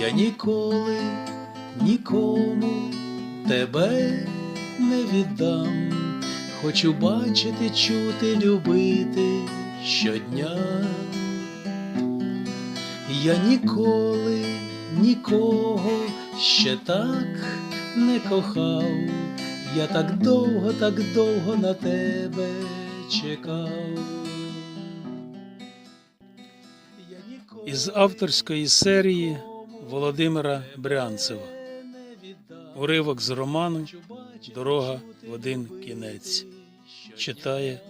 Я ніколи нікому тебе не віддам. Хочу бачити, чути, любити щодня. Я ніколи нікого ще так не кохав. Я так довго, так довго на тебе чекав. Із авторської серії Володимира Брянцева. Уривок з роману Дорога в один кінець. Читає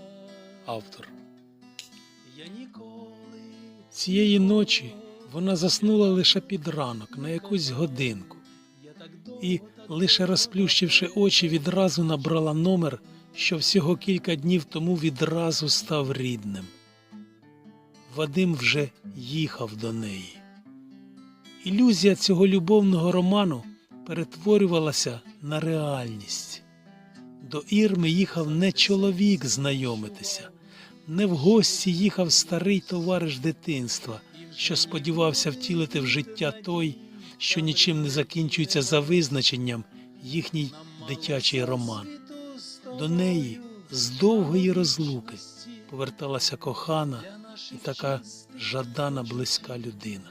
автор. Цієї ночі вона заснула лише під ранок на якусь годинку і, лише розплющивши очі, відразу набрала номер, що всього кілька днів тому відразу став рідним. Вадим вже їхав до неї. Ілюзія цього любовного роману перетворювалася на реальність. До Ірми їхав не чоловік знайомитися, не в гості їхав старий товариш дитинства, що сподівався втілити в життя той, що нічим не закінчується за визначенням їхній дитячий роман. До неї з довгої розлуки поверталася кохана і така жадана близька людина.